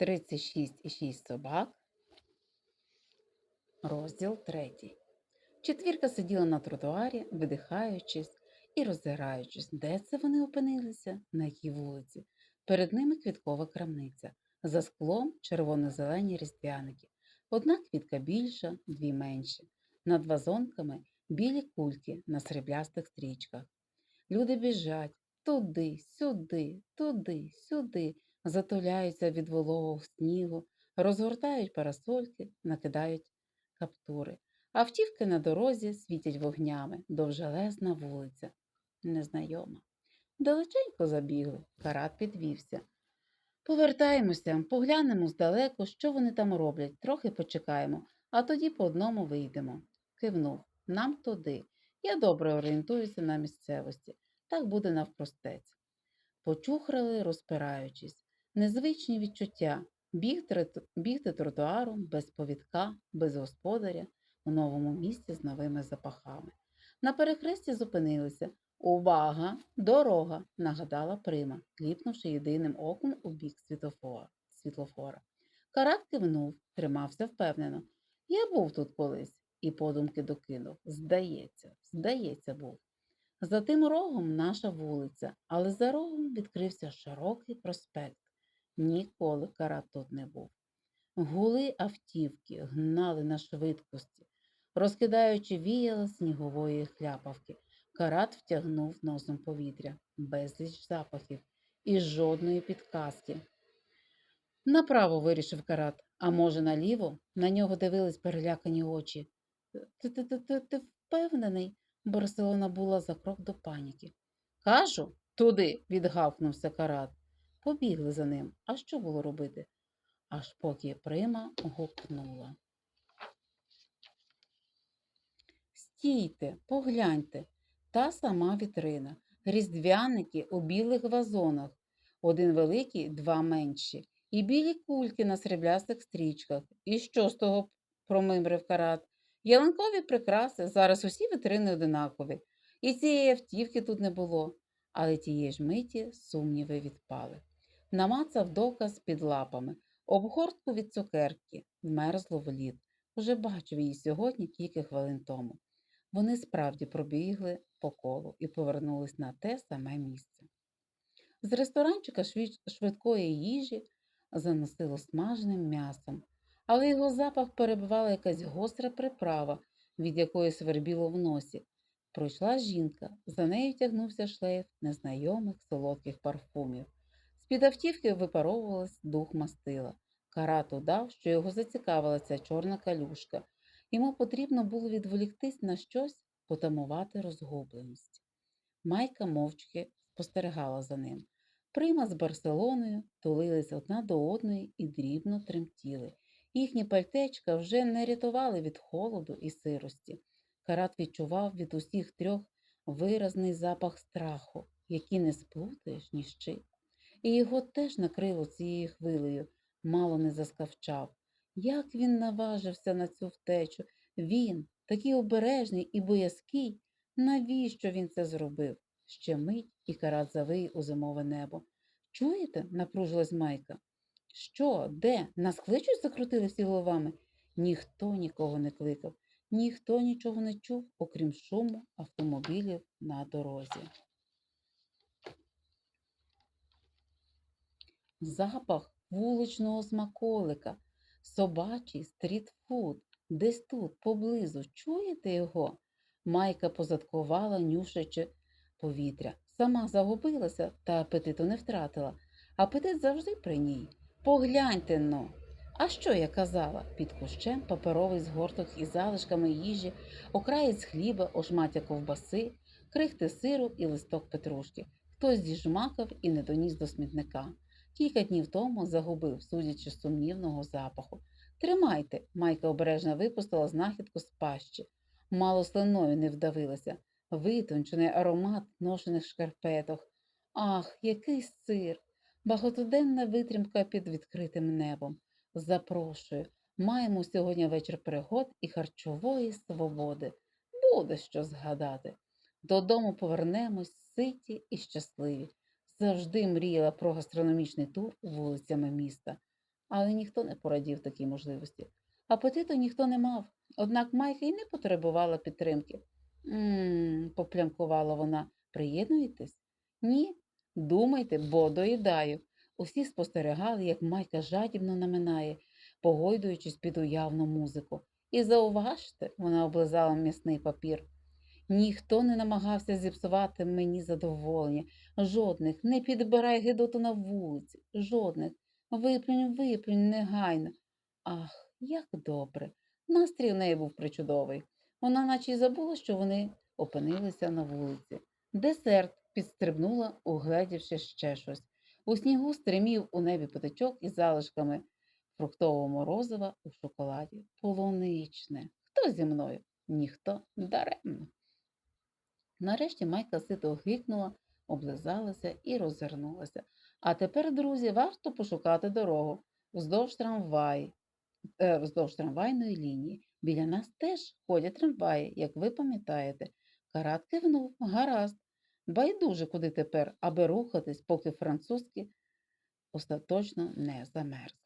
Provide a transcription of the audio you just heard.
36,6 собак. Розділ третій. Четвірка сиділа на тротуарі, видихаючись і роззираючись, де це вони опинилися, на якій вулиці. Перед ними квіткова крамниця. За склом червоно-зелені різдвяники. Одна квітка більша, дві менші. Над вазонками білі кульки на сріблястих стрічках. Люди біжать туди, сюди, туди, сюди, затуляються від вологого снігу, розгортають парасольки, накидають каптури. Автівки на дорозі світять вогнями, довжелезна вулиця. Незнайома. Далеченько забігли, карат підвівся. Повертаємося, поглянемо здалеку, що вони там роблять, трохи почекаємо, а тоді по одному вийдемо. Кивнув. Нам туди. Я добре орієнтуюся на місцевості. Так буде навпростець. Почухрали, розпираючись. Незвичні відчуття бігти, тротуаром без повідка, без господаря у новому місці з новими запахами. На перехресті зупинилися. Увага! Дорога! нагадала Прима, кліпнувши єдиним оком у бік світлофора. Карат кивнув, тримався впевнено. Я був тут колись і подумки докинув. Здається, здається, був. За тим рогом наша вулиця, але за рогом відкрився широкий проспект. Ніколи карат тут не був. Гули автівки гнали на швидкості, розкидаючи віяла снігової хляпавки. Карат втягнув носом повітря, безліч запахів і жодної підказки. Направо вирішив карат, а може, наліво? На нього дивились перелякані очі. Ти ти ти ти, ти впевнений? Барселона була за крок до паніки. Кажу, туди, відгавкнувся карат. Побігли за ним. А що було робити? Аж поки прима гукнула. Стійте, погляньте, та сама вітрина, різдвяники у білих вазонах, один великий, два менші, і білі кульки на сріблястих стрічках. І що з того промимрив карат? Ялинкові прикраси, зараз усі вітрини одинакові, і цієї автівки тут не було, але тієї ж миті сумніви відпали. Намацав доказ під лапами, обгортку від цукерки, вмерзло в лід. Уже бачив її сьогодні кілька хвилин тому. Вони справді пробігли по колу і повернулись на те саме місце. З ресторанчика швидкої їжі заносило смаженим м'ясом, але його запах перебивала якась гостра приправа, від якої свербіло в носі. Пройшла жінка, за нею тягнувся шлейф незнайомих солодких парфумів. З-під автівки випаровувалась дух мастила. Карат удав, що його зацікавила ця чорна калюшка. Йому потрібно було відволіктись на щось, потамувати розгубленість. Майка мовчки спостерігала за ним. Прима з Барселоною тулились одна до одної і дрібно тремтіли. Їхні пальтечка вже не рятували від холоду і сирості. Карат відчував від усіх трьох виразний запах страху, який не сплутаєш ні з чим. І його теж накрило цією хвилею, мало не заскавчав. Як він наважився на цю втечу? Він, такий обережний і боязкий, навіщо він це зробив? Ще мить і карат завиє у зимове небо. Чуєте? напружилась Майка. Що, де? Нас кличуть? закрутили всі головами. Ніхто нікого не кликав, ніхто нічого не чув, окрім шуму автомобілів на дорозі. Запах вуличного смаколика, собачий стрітфуд, десь тут, поблизу. Чуєте його? Майка позадкувала, нюшачи повітря. Сама загубилася та апетиту не втратила. Апетит завжди при ній. Погляньте но. А що я казала? Під кущем паперовий згорток із залишками їжі, окраєць хліба, ошмаття ковбаси, крихти сиру і листок петрушки. Хтось зіжмакав і не доніс до смітника. Кілька днів тому загубив, судячи з сумнівного запаху. Тримайте, Майка обережно випустила знахідку з пащі. Мало слиною не вдавилася. Витончений аромат ношених шкарпеток. Ах, який сир! Багатоденна витримка під відкритим небом. Запрошую, маємо сьогодні вечір пригод і харчової свободи. Буде що згадати. Додому повернемось ситі і щасливі. Завжди мріяла про гастрономічний тур вулицями міста. але ніхто не порадів такій можливості. Апетиту ніхто не мав, однак Майка й не потребувала підтримки. Мм, поплямкувала вона. Приєднуєтесь? Ні. Думайте, бо доїдаю. Усі спостерігали, як Майка жадібно наминає, погойдуючись під уявну музику. І зауважте, вона облизала м'ясний папір. Ніхто не намагався зіпсувати мені задоволення. Жодних, не підбирай гидоту на вулиці, жодних. Виплюнь, виплюнь негайно. Ах, як добре. Настрій в неї був причудовий. Вона наче й забула, що вони опинилися на вулиці. Десерт підстрибнула, угледівши ще щось. У снігу стримів у небі патичок із залишками фруктового морозива у шоколаді. Полуничне. Хто зі мною? Ніхто даремно. Нарешті Майка сито гикнула, облизалася і розвернулася. А тепер, друзі, варто пошукати дорогу вздовж трамваї, е, вздовж трамвайної лінії. Біля нас теж ходять трамваї, як ви пам'ятаєте. Карат кивнув, гаразд. Байдуже куди тепер, аби рухатись, поки французькі остаточно не замерзли.